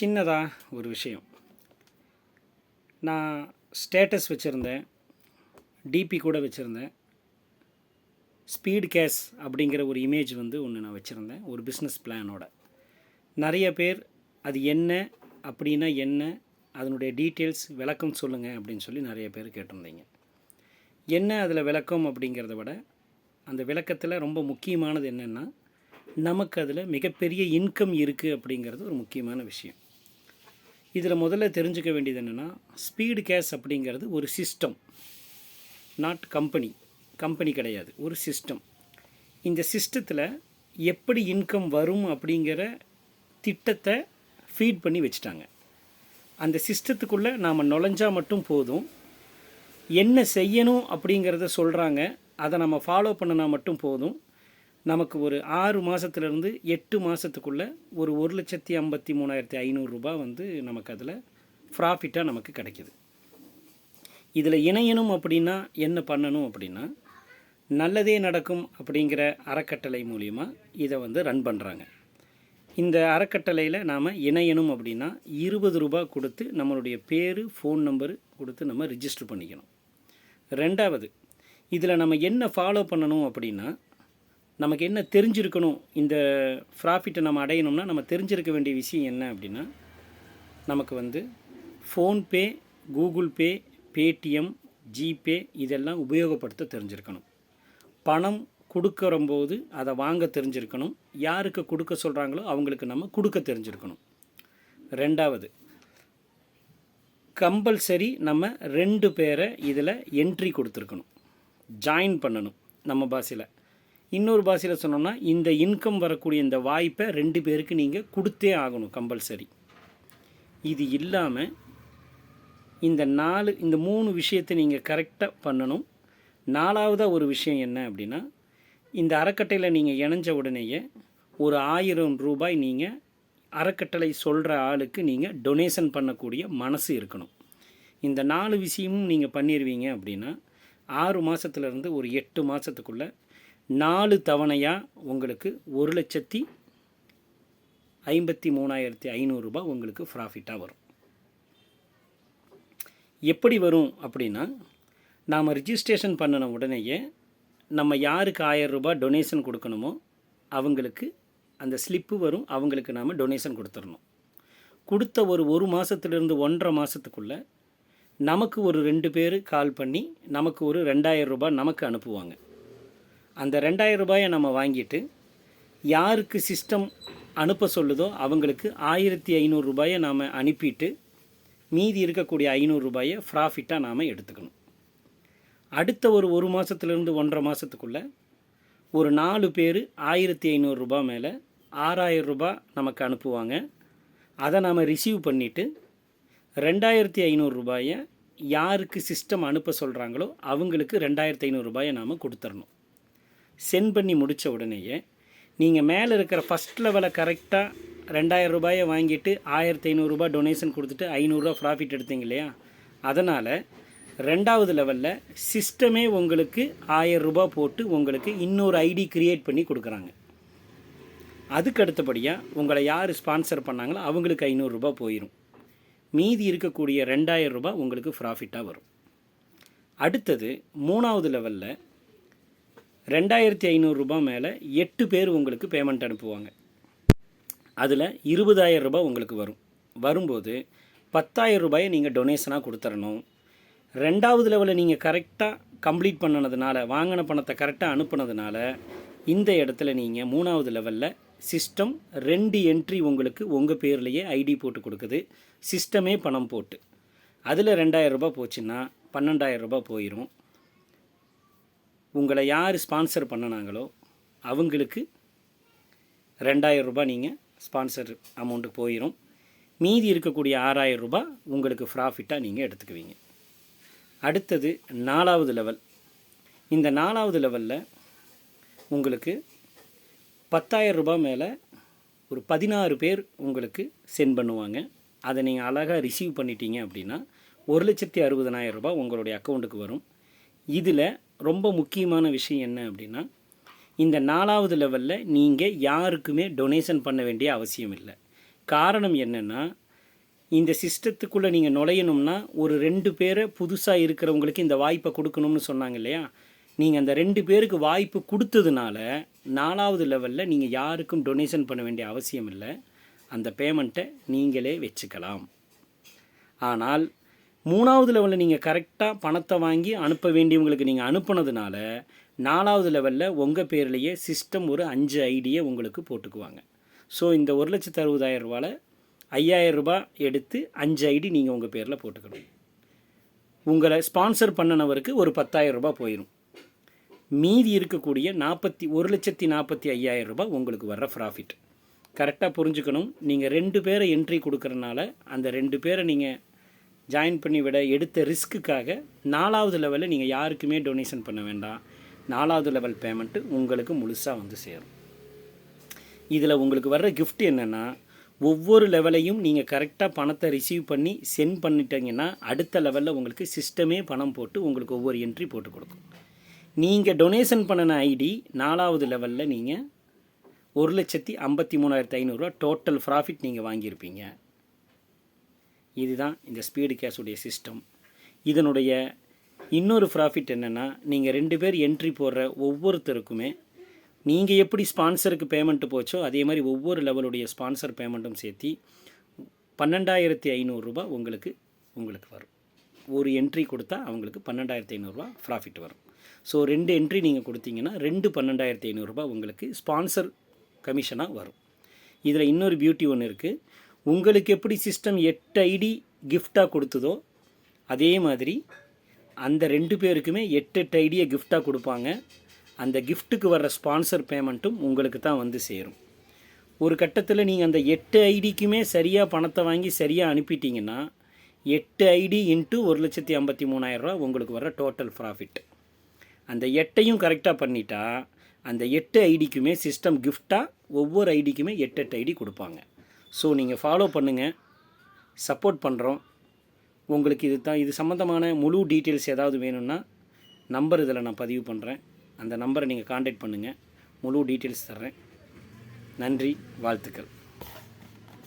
சின்னதாக ஒரு விஷயம். நான் ஸ்டேட்டஸ் வச்சுருந்தேன். டிபி கூட வச்சுருந்தேன். ஸ்பீட் கேஸ் அப்படிங்கிற ஒரு இமேஜ் வந்து ஒன்று நான் வச்சுருந்தேன். ஒரு பிஸ்னஸ் பிளானோட நிறைய பேர் அது என்ன? அப்படின்னா என்ன? அதனுடைய டீட்டெயில்ஸ் விளக்கம் சொல்லுங்கள் அப்படின்னு சொல்லி நிறைய பேர் கேட்டிருந்தீங்க. என்ன அதில் விளக்கம் அப்படிங்கிறத விட அந்த விளக்கத்தில் ரொம்ப முக்கியமானது என்னென்னா நமக்கு அதில் மிகப்பெரிய இன்கம் இருக்குது அப்படிங்கிறது ஒரு முக்கியமான விஷயம். இதில் முதல்ல தெரிஞ்சுக்க வேண்டியது என்னென்னா ஸ்பீடு கேஸ் அப்படிங்கிறது ஒரு சிஸ்டம் நாட் கம்பெனி கம்பெனி கிடையாது ஒரு சிஸ்டம் இந்த சிஸ்டத்தில் எப்படி இன்கம் வரும் அப்படிங்கிற திட்டத்தை ஃபீட் பண்ணி வச்சுட்டாங்க. அந்த சிஸ்டத்துக்குள்ளே நாம் நுழைஞ்சால் மட்டும் போதும். என்ன செய்யணும் அப்படிங்கிறத சொல்கிறாங்க அதை நம்ம ஃபாலோ பண்ணினா மட்டும் போதும். நமக்கு ஒரு ஆறு மாதத்துலேருந்து எட்டு மாதத்துக்குள்ளே ஒரு ஒரு லட்சத்தி ஐம்பத்தி மூணாயிரத்தி ஐநூறுரூபா வந்து நமக்கு அதில் ப்ராஃபிட்டாக நமக்கு கிடைக்கிது. இதில் இணையணும் அப்படின்னா என்ன பண்ணணும் அப்படின்னா நல்லதே நடக்கும் அப்படிங்கிற அறக்கட்டளை மூலிமா இதை வந்து ரன் பண்ணுறாங்க இந்த அறக்கட்டளையில் நாம் இணையணும் அப்படின்னா இருபது ரூபா கொடுத்து நம்மளுடைய பேர் ஃபோன் நம்பரு கொடுத்து நம்ம ரிஜிஸ்டர் பண்ணிக்கணும். ரெண்டாவது இதில் நம்ம என்ன ஃபாலோ பண்ணணும் அப்படின்னா நமக்கு என்ன தெரிஞ்சிருக்கணும் இந்த ப்ராஃபிட்டை நம்ம அடையணும்னா நம்ம தெரிஞ்சிருக்க வேண்டிய விஷயம் என்ன அப்படின்னா நமக்கு வந்து PhonePe Google Pay Paytm GPay இதெல்லாம் உபயோகப்படுத்த தெரிஞ்சிருக்கணும். பணம் கொடுக்கறம்போது அதை வாங்க தெரிஞ்சிருக்கணும். யாருக்கு கொடுக்க சொல்கிறாங்களோ அவங்களுக்கு நம்ம கொடுக்க தெரிஞ்சிருக்கணும். ரெண்டாவது கம்பல்சரி நம்ம ரெண்டு பேரை இதில் என்ட்ரி கொடுத்துருக்கணும். ஜாயின் பண்ணணும் நம்ம பாஷையில் இன்னொரு பாஷையில் சொன்னோம்னா இந்த இன்கம் வரக்கூடிய இந்த வாய்ப்பை ரெண்டு பேருக்கு நீங்கள் கொடுத்தே ஆகணும் கம்பல்சரி. இது இல்லாமல் இந்த நாலு இந்த மூணு விஷயத்தை நீங்கள் கரெக்டாக பண்ணணும். நாலாவதாக ஒரு விஷயம் என்ன அப்படின்னா இந்த அறக்கட்டையில் நீங்கள் இணைஞ்ச உடனேயே ஒரு ஆயிரம் ரூபாய் நீங்கள் அறக்கட்டளை சொல்கிற ஆளுக்கு நீங்கள் டொனேஷன் பண்ணக்கூடிய மனசு இருக்கணும். இந்த நாலு விஷயமும் நீங்கள் பண்ணிடுவீங்க அப்படின்னா ஆறு மாதத்துலேருந்து ஒரு எட்டு மாதத்துக்குள்ளே நாலு தவணையாக உங்களுக்கு ஒரு லட்சத்தி ஐம்பத்தி மூணாயிரத்தி ஐநூறுரூபா உங்களுக்கு ப்ராஃபிட்டாக வரும். எப்படி வரும் அப்படின்னா நாம் ரிஜிஸ்ட்ரேஷன் பண்ணின உடனேயே நம்ம யாருக்கு ஆயிரம் ரூபாய் டொனேஷன் கொடுக்கணுமோ அவங்களுக்கு அந்த ஸ்லிப்பு வரும் அவங்களுக்கு நாம் டொனேஷன் கொடுத்துடணும். கொடுத்த ஒரு ஒரு மாதத்துலேருந்து ஒன்றரை மாதத்துக்குள்ளே நமக்கு ஒரு ரெண்டு பேர் கால் பண்ணி நமக்கு ஒரு ரெண்டாயிரம் ரூபாய் நமக்கு அனுப்புவாங்க. அந்த ரெண்டாயிரம் ரூபாயை நம்ம வாங்கிட்டு யாருக்கு சிஸ்டம் அனுப்ப சொல்லுதோ அவங்களுக்கு ஆயிரத்தி ஐநூறு ரூபாயை நாம் அனுப்பிட்டு மீதி இருக்கக்கூடிய ஐநூறு ரூபாயை ப்ராஃபிட்டாக நாம் எடுத்துக்கணும். அடுத்த ஒரு ஒரு மாதத்துலேருந்து ஒன்றரை மாதத்துக்குள்ளே ஒரு நாலு பேர் ஆயிரத்தி ஐநூறுரூபா மேலே ஆறாயிரம் ரூபாய் நமக்கு அனுப்புவாங்க. அதை நாம் ரிசீவ் பண்ணிவிட்டு ரெண்டாயிரத்தி ஐநூறுரூபாயை யாருக்கு சிஸ்டம் அனுப்ப சொல்கிறாங்களோ அவங்களுக்கு ரெண்டாயிரத்தி ஐநூறுரூபாயை நாம் கொடுத்துடணும் சென்ட் பண்ணி முடித்த உடனேயே நீங்கள் மேலே இருக்கிற ஃபஸ்ட் லெவலை கரெக்டாக ரெண்டாயிரம் ரூபாயை வாங்கிட்டு ஆயிரத்தி ஐநூறுரூபா டொனேஷன் கொடுத்துட்டு ஐநூறுரூவா ப்ராஃபிட் எடுத்தீங்க இல்லையா? அதனால் ரெண்டாவது லெவலில் சிஸ்டமே உங்களுக்கு ஆயிரம் ரூபாய் போட்டு உங்களுக்கு இன்னொரு ஐடி க்ரியேட் பண்ணி கொடுக்குறாங்க. அதுக்கு அடுத்தபடியாக உங்களை யார் ஸ்பான்சர் பண்ணாங்களோ அவங்களுக்கு ஐநூறுரூபா போயிடும் மீதி இருக்கக்கூடிய ரெண்டாயிரம் ரூபாய் உங்களுக்கு ப்ராஃபிட்டாக வரும். அடுத்தது மூணாவது லெவலில் ரெண்டாயிரத்தி ஐநூறுரூபா மேலே எட்டு பேர் உங்களுக்கு பேமெண்ட் அனுப்புவாங்க. அதில் இருபதாயிரம் ரூபாய் உங்களுக்கு வரும். வரும்போது பத்தாயிரம் ரூபாயை நீங்கள் டொனேஷனாக கொடுத்துடணும் ரெண்டாவது லெவலில் நீங்கள் கரெக்டாக கம்ப்ளீட் பண்ணினதுனால வாங்கின பணத்தை கரெக்டாக அனுப்புனதுனால இந்த இடத்துல நீங்கள் மூணாவது லெவலில் சிஸ்டம் ரெண்டு என்ட்ரி உங்களுக்கு உங்கள் பேர்லேயே ஐடி போட்டு கொடுக்குது. சிஸ்டமே பணம் போட்டு. அதில் ரெண்டாயிரம் ரூபாய் போச்சுன்னா பன்னெண்டாயிரம் ரூபாய் போயிடும் உங்களை யார் ஸ்பான்சர் பண்ணினாங்களோ அவங்களுக்கு ரெண்டாயிரம் ரூபாய் நீங்கள் ஸ்பான்சர் அமௌண்ட்டு போயிடும் மீதி இருக்கக்கூடிய ஆறாயிரம் ரூபாய் உங்களுக்கு ப்ராஃபிட்டாக நீங்கள் எடுத்துக்குவீங்க. அடுத்தது நாலாவது லெவல் இந்த நாலாவது லெவலில் உங்களுக்கு பத்தாயிரம் ரூபாய் மேலே ஒரு பதினாறு பேர் உங்களுக்கு சென்ட் பண்ணுவாங்க. அதை நீங்கள் அழகாக ரிசீவ் பண்ணிட்டீங்க அப்படின்னா ஒரு லட்சத்தி அறுபதனாயிரம் ரூபாய் உங்களுடைய அக்கௌண்ட்டுக்கு வரும். இதில் ரொம்ப முக்கியமான விஷயம் என்ன அப்படின்னா இந்த நாலாவது லெவலில் நீங்கள் யாருக்குமே டொனேஷன் பண்ண வேண்டிய அவசியம் இல்லை. காரணம் என்னென்னா இந்த சிஸ்டத்துக்குள்ளே நீங்கள் நுழையணும்னா ஒரு ரெண்டு பேரை புதுசாக இருக்கிறவங்களுக்கு இந்த வாய்ப்பை கொடுக்கணும்னு சொன்னாங்க இல்லையா? நீங்கள் அந்த ரெண்டு பேருக்கு வாய்ப்பு கொடுத்ததுனால நாலாவது லெவலில் நீங்கள் யாருக்கும் டொனேஷன் பண்ண வேண்டிய அவசியம் இல்லை. அந்த பேமெண்ட்டை நீங்களே வச்சுக்கலாம். ஆனால் மூணாவது லெவலில் நீங்கள் கரெக்டாக பணத்தை வாங்கி அனுப்ப வேண்டியவங்களுக்கு நீங்கள் அனுப்புனதுனால நாலாவது லெவலில் உங்கள் பேர்லேயே சிஸ்டம் ஒரு அஞ்சு ஐடியை உங்களுக்கு போட்டுக்குவாங்க. ஸோ இந்த ஒரு லட்சத்து அறுபதாயிரம் ரூபாவில் ஐயாயிரம் ரூபாய் எடுத்து அஞ்சு ஐடி நீங்கள் உங்கள் பேரில் போட்டுக்கணும். உங்களை ஸ்பான்சர் பண்ணினவருக்கு ஒரு பத்தாயிரம் ரூபாய் போயிடும் மீதி இருக்கக்கூடிய நாற்பத்தி ஒரு லட்சத்தி நாற்பத்தி ஐயாயிரம் ரூபாய் உங்களுக்கு வர்ற ப்ராஃபிட் கரெக்டாக புரிஞ்சுக்கணும். நீங்கள் ரெண்டு பேரை என்ட்ரி கொடுக்குறனால அந்த ரெண்டு பேரை நீங்கள் ஜாயின் பண்ணி விட எடுத்த ரிஸ்க்குக்காக நாலாவது லெவலில் நீங்கள் யாருக்குமே டொனேஷன் பண்ண வேண்டாம். நாலாவது லெவல் பேமெண்ட்டு உங்களுக்கு முழுசாக வந்து சேரும். இதில் உங்களுக்கு வர்ற கிஃப்ட் என்னென்னா ஒவ்வொரு லெவலையும் நீங்கள் கரெக்டாக பணத்தை ரிசீவ் பண்ணி சென்ட் பண்ணிட்டீங்கன்னா அடுத்த லெவலில் உங்களுக்கு சிஸ்டமே பணம் போட்டு உங்களுக்கு ஒவ்வொரு என்ட்ரி போட்டு கொடுக்கும். நீங்கள் டொனேஷன் பண்ணின ஐடி நாலாவது லெவலில் நீங்கள் ஒரு லட்சத்தி ஐம்பத்தி மூணாயிரத்தி ஐநூறுரூவா டோட்டல் ப்ராஃபிட் நீங்கள் வாங்கியிருப்பீங்க. இதுதான் இந்த ஸ்பீடு கேஷுடைய சிஸ்டம் இதனுடைய இன்னொரு ப்ராஃபிட் என்னென்னா நீங்கள் ரெண்டு பேர் என்ட்ரி போடுற ஒவ்வொருத்தருக்குமே நீங்கள் எப்படி ஸ்பான்சருக்கு பேமெண்ட்டு போச்சோ அதே மாதிரி ஒவ்வொரு லெவலுடைய ஸ்பான்சர் பேமெண்ட்டும் சேர்த்து பன்னெண்டாயிரத்தி ஐநூறுரூபா உங்களுக்கு உங்களுக்கு வரும். ஒரு என்ட்ரி கொடுத்தா அவங்களுக்கு பன்னெண்டாயிரத்தி ஐநூறுரூவா ப்ராஃபிட் வரும். ஸோ ரெண்டு என்ட்ரி நீங்கள் கொடுத்தீங்கன்னா ரெண்டு பன்னெண்டாயிரத்தி ஐநூறுரூபா உங்களுக்கு ஸ்பான்சர் கமிஷனாக வரும். இதில் இன்னொரு பியூட்டி ஒன்று இருக்குது உங்களுக்கு எப்படி சிஸ்டம் எட்டு ஐடி கிஃப்டாக கொடுத்ததோ அதே மாதிரி அந்த ரெண்டு பேருக்குமே எட்டு எட்டு ஐடியை கிஃப்டாக கொடுப்பாங்க. அந்த கிஃப்ட்டுக்கு வர்ற ஸ்பான்சர் பேமெண்ட்டும் உங்களுக்கு தான் வந்து சேரும். ஒரு கட்டத்தில் நீங்கள் அந்த எட்டு ஐடிக்குமே சரியாக பணத்தை வாங்கி சரியாக அனுப்பிட்டீங்கன்னா எட்டு ஐடி இன்ட்டு ஒரு லட்சத்தி ஐம்பத்தி மூணாயிரரூவா உங்களுக்கு வர டோட்டல் ப்ராஃபிட் அந்த எட்டையும் கரெக்டாக பண்ணிட்டா அந்த எட்டு ஐடிக்குமே சிஸ்டம் கிஃப்டாக ஒவ்வொரு ஐடிக்குமே எட்டு எட்டு ஐடி கொடுப்பாங்க. ஸோ நீங்கள் ஃபாலோ பண்ணுங்கள் சப்போர்ட் பண்ணுறோம் உங்களுக்கு இது தான் இது சம்மந்தமான முழு டீட்டெயில்ஸ் ஏதாவது வேணும்னா நம்பர் இதில் நான் பதிவு பண்ணுறேன் அந்த நம்பரை நீங்கள் காண்டாக்ட் பண்ணுங்கள் முழு டீட்டெயில்ஸ் தர்றேன். நன்றி வாழ்த்துக்கள்.